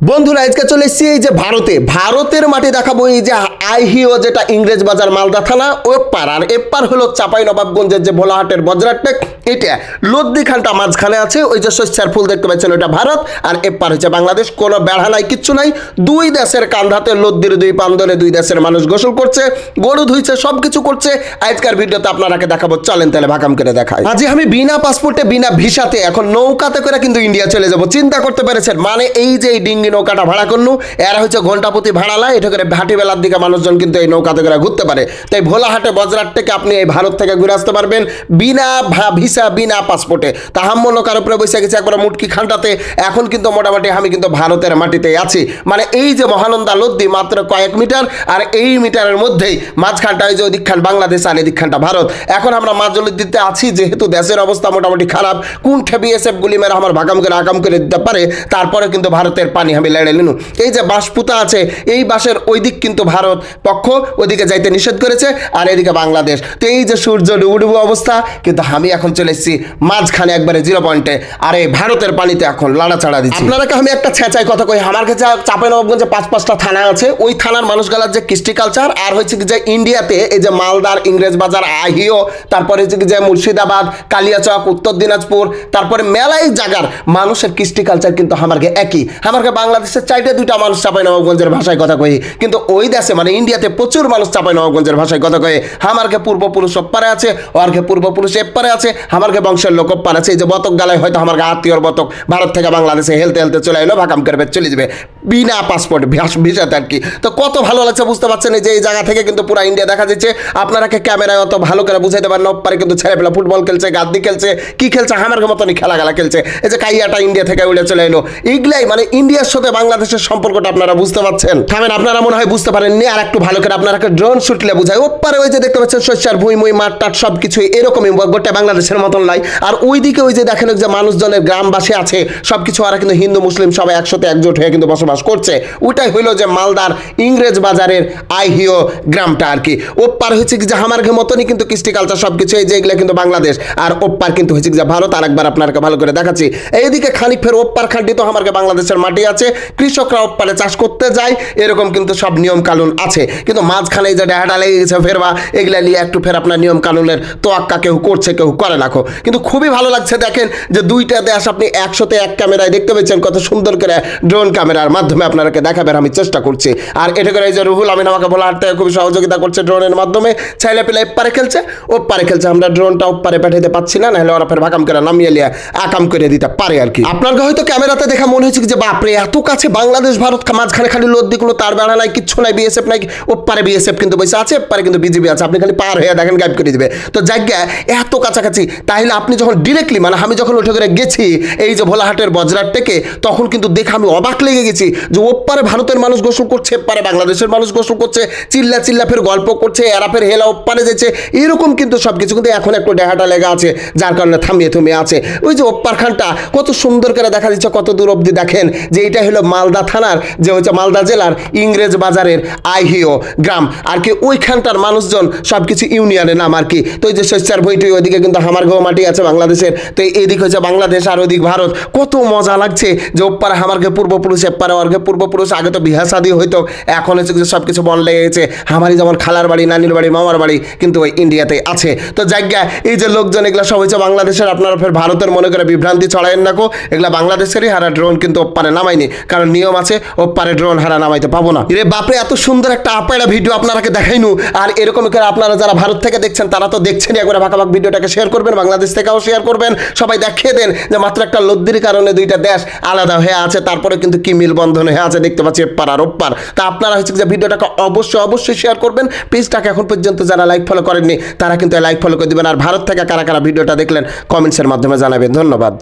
বন্ধুরা, আজকে চলে এসেছি এই যে ভারতে। ভারতের মাটি দেখাবো এই যে আইহিও যেটা ইংরেজ বাজার মালদা থানা ওপার আর এপার হলো চাপাই নবাবগঞ্জের যে ভোলাহাটের বজ্রাটেক এটা লদ্দি খানটা মাঝখানে আছে, ওই যে শস্যার ফুল দেখতে পাচ্ছেন, ওটা ভারত। আর এপার হচ্ছে বাংলাদেশ, কোনো বেড়া নাই, কিচ্ছু নাই। দুই দেশের কান্ধাতে লদ্দির দুই পান্দরে দুই দেশের মানুষ গোসল করছে, গরু ধুইছে সব কিছু করছে। আজকের ভিডিওতে আপনারাকে দেখাবো, চলেন তাহলে ভাকাম করে দেখাই। আজ আমি বিনা পাসপোর্টে বিনা ভিসাতে এখন নৌকাতে করে কিন্তু ইন্ডিয়া চলে যাব। চিন্তা করতে পেরেছেন? মানে এই যে এই ডিঙ্গি নৌকাটা ভাড়া করলু এরা হচ্ছে ঘণ্টা প্রতি ভাড়া লায় এটা করে ভাটি বেলার দিকে মানুষজন কিন্তু এই নৌকাতে করে ঘুরতে পারে। তাই ভোলাহাটে বজরাট থেকে আপনি এই ভারত থেকে ঘুরে আসতে পারবেন বিনা ভিসা, বিনা পাসপোর্টে। তাহাম্য নৌকার উপরে বসে গেছে একবার মুটকি খানটাতে। এখন কিন্তু মোটামুটি আমি কিন্তু ভারতের মাটিতে আছি। মানে এই যে মহানন্দা লদ্দি মাত্র কয়েক মিটার, আর এই মিটারের মধ্যেই মাঝখানটা ওই যে ওদিকখান বাংলাদেশ আর এদিকখানটা ভারত। এখন আমরা মাঝলদ্দিতে আছি, যেহেতু দেশের অবস্থা মোটামুটি খারাপ কোন বিএসএফ গুলি মেরে আমার ভাগাম করে আগাম করে দিতে পারে তারপরে কিন্তু ভারতের পানি আমি লেড়ে নিনু এই যে বাঁশপুতা আছে, এই বাঁশের ওই দিক কিন্তু ভারত পক্ষ ওদিকে যাইতে নিষেধ করেছে, আর এদিকে বাংলাদেশ। তো এই যে সূর্য ডুবু ডুবু অবস্থা, কিন্তু আমি এখন চলে এসেছি মাঝখানে একবারে জিরো পয়েন্টে আর এই ভারতের পানিতে এখন লাড়াচাড়া দিচ্ছি। আপনারাকে আমি একটা ছেঁচাই কথা কই? আমার কাছে চাপে নবাবগঞ্জে পাঁচ পাঁচটা থানা আছে, ওই থানার মানুষগুলার যে কৃষ্টি কালচার আর হচ্ছে কি যে ইন্ডিয়াতে এই যে মালদার ইংরেজ বাজার, আহিও, তারপরে হচ্ছে কি যে মুর্শিদাবাদ, কালিয়াচক, উত্তর দিনাজপুর, তারপরে মেলাই জায়গার মানুষের কৃষ্টি কালচার কিন্তু আমারকে একই। আমারকে বাংলাদেশের চাইটে দুইটা মানুষ চাপাই নবাবগঞ্জের ভাষায় কথা কই কিন্তু ওই দেশে মানে ইন্ডিয়াতে প্রচুর মানুষ চাপাই নবাবগঞ্জের ভাষায় কথা কয়ে। আমারকে পূর্বপুরুষ ওপারে আছে ওরকে পূর্বপুরুষ এপারে আছে আমারকে বংশের লোক পারে আছে। এই যে বতক গালায় হয়তো আমার আত্মীয়র বতক ভারত থেকে বাংলাদেশে হেলতে হেলতে চলে এলো ভাকাম করবে চলে যাবে। বিনা পাসপোর্ট ভিসাতে আর কি। তো কত ভালো লাগছে বুঝতে পারছেন? যে এই জায়গা থেকে কিন্তু পুরো ইন্ডিয়া দেখা যাচ্ছে। আপনারাকে ক্যামেরায় অত ভালো করে বুঝাইতে পারেন না ওপারে কিন্তু ছেলে পেলা ফুটবল খেলছে, গাদ্দি খেলছে, কি খেলছে আমার মতনই খেলা খেলা খেলছে। এই যে কাইয়াটা ইন্ডিয়া থেকে উড়ে চলে এলো। এগুলাই মানে ইন্ডিয়ার সাথে বাংলাদেশের সম্পর্কটা আপনারা বুঝতে পারছেন? থামেন, আপনারা মনে হয় বুঝতে পারেননি, আর একটু ভালো করে আপনারা ড্রোন শুটলে বুঝায় ওপারে ওই যে দেখতে পাচ্ছেন শস্যার ভুই, মুই, মাঠ, টাট সব কিছু এরকমই গোটা বাংলাদেশের মতন লাই। আর ওইদিকে ওই যে দেখেন যে মানুষজনের গ্রামবাসী আছে সব কিছু কিন্তু হিন্দু, মুসলিম সবাই একসাথে একজোট হয়ে কিন্তু বসবাস করছে। ওইটাই হইল যে মালদার ইংরেজ বাজারের আইহিও গ্রামটা আর কি। ওপার হচ্ছে কি যে আমার মতনই কিন্তু কৃষ্টি কালচার সব কিছু এই যে এগুলো কিন্তু বাংলাদেশ। আর ওপার কিন্তু হচ্ছে কি যে ভারত, আর একবার আপনাকে ভালো করে দেখাচ্ছি। এইদিকে খানিক ফের ওপার খানটি তো আমার বাংলাদেশের মাটি আছে। কৃষকরা ওপারে চাষ করতে যায়, এরকম কিন্তু সব নিয়ম কানুন আছে। কিন্তু মাঝখানে যে ডেহাটা লেগে গেছে ফেরবা, এগুলা নিয়ে একটু ফের আপনার নিয়ম কানুনের তোয়াক্কা কেউ করছে, কেউ করে রাখো কিন্তু খুবই ভালো লাগছে দেখেন যে দুইটা দেশ আপনি একসাথে এক ক্যামেরায় দেখতে পেয়েছেন, কত সুন্দর করে ড্রোন ক্যামেরার মাধ্যমে। আপনাকে দেখাবেন, আমি চেষ্টা করছি। আর এটা করে এই যে রুহুল আমিন আমাকে বলা হাঁটতে খুবই সহযোগিতা করছে ড্রোনের মাধ্যমে। ছেলে পেলে এপারে খেলছে ও পারে খেলছে। আমরা ড্রোনটা ওপারে পাঠাতে পাচ্ছি না, নাহলে ওরা ফের ভাকাম করে নামিয়ে লিয়ে আকাম করে দিতে পারে আর কি। আপনার হয়তো ক্যামেরাতে দেখা মনে হচ্ছে কি যে বাপরে, এত কাছে বাংলাদেশ, ভারত মাঝখানে খালি লদ্দি কোনো তার বেড়া নাই, কিচ্ছু নাই বিএসএফ নাই, ওপারে বিএসএফ কিন্তু বসে আছে এপারে কিন্তু বিজেপি আছে। আপনি খালি পার হয়ে দেখেন গাইব করে দিবে। তো জায়গা এত কাছাকাছি, তাহলে আপনি যখন ডিরেক্টলি মানে আমি যখন উঠে করে গেছি, এই যে ভোলাহাটের বজরার থেকে, তখন কিন্তু দেখে আমি অবাক লেগে গেছি যে ওপারে ভারতের মানুষ গোসল করছে এপারে বাংলাদেশের মানুষ গোসল করছে, চিল্লা চিল্লা ফের গল্প করছে, এরা ফের হেলা ওপারে যেছে এরকম কিন্তু সব কিছু কিন্তু এখন একটু ডেহাটা লেগে আছে, যার কারণে থামিয়ে থমিয়ে আছে। ওই যে ওপ্পার খানটা কত সুন্দর করে দেখা দিচ্ছে কত দূর অবধি দেখেন যে এটা হলো মালদা থানার, যে হচ্ছে মালদা জেলার ইংরেজ বাজারের আইহিও গ্রাম। আর কি ওইখানটার মানুষজন সব কিছু ইউনিয়নের নাম আর কি। তো এই যে শস্যার বইটি ওইদিকে কিন্তু হামার গো মাটি আছে বাংলাদেশের। তো এইদিক হচ্ছে বাংলাদেশ আর ওইদিক ভারত। কত মজা লাগছে যে ওপারে হামার হামারকে পূর্বপুরুষ এপারে অর্ঘে পূর্বপুরুষ, আগে তো বিহা শাদী হইতো, এখন হচ্ছে সব কিছু বন লেগে গেছে। আমারই যেমন খালার বাড়ি, নানির বাড়ি, মামার বাড়ি কিন্তু ওই ইন্ডিয়াতে আছে। তো জায়গা এই যে লোকজন, এগুলো সব হচ্ছে বাংলাদেশের, আপনারা ফের ভারতের মনে করে বিভ্রান্তি ছড়াইন নাকো এগুলা বাংলাদেশেরই হারা ড্রোন কিন্তু ওপারে নামাইনি কারণ নিয়ম আছে ওপারে ড্রোন হারা নামাইতে পাবো না। রে বাপরে, এত সুন্দর একটা আপায়রা ভিডিও আপনারাকে দেখাইনু। আর এরকম করে আপনারা যারা ভারত থেকে দেখছেন, তারা তো দেখছেনই একবার ভাকা ভাগ ভিডিওটাকে শেয়ার করবেন, বাংলাদেশ থেকেও শেয়ার করবেন। সবাই দেখিয়ে দেন যে মাত্র একটা লদ্দির কারণে দুইটা দেশ আলাদা হয়ে আছে, তারপরে কিন্তু কি মিলবন্ধন হয়ে আছে, দেখতে পাচ্ছি এপার আর ওপার তা আপনারা হচ্ছে যে ভিডিওটাকে অবশ্যই অবশ্যই শেয়ার করবেন। পেজটাকে এখন পর্যন্ত যারা লাইক ফলো করেননি, তারা কিন্তু লাইক ফলো করে দেবেন। আর ভারত থেকে কারা কারা ভিডিওটা দেখলেন কমেন্টসের মাধ্যমে জানাবেন। ধন্যবাদ।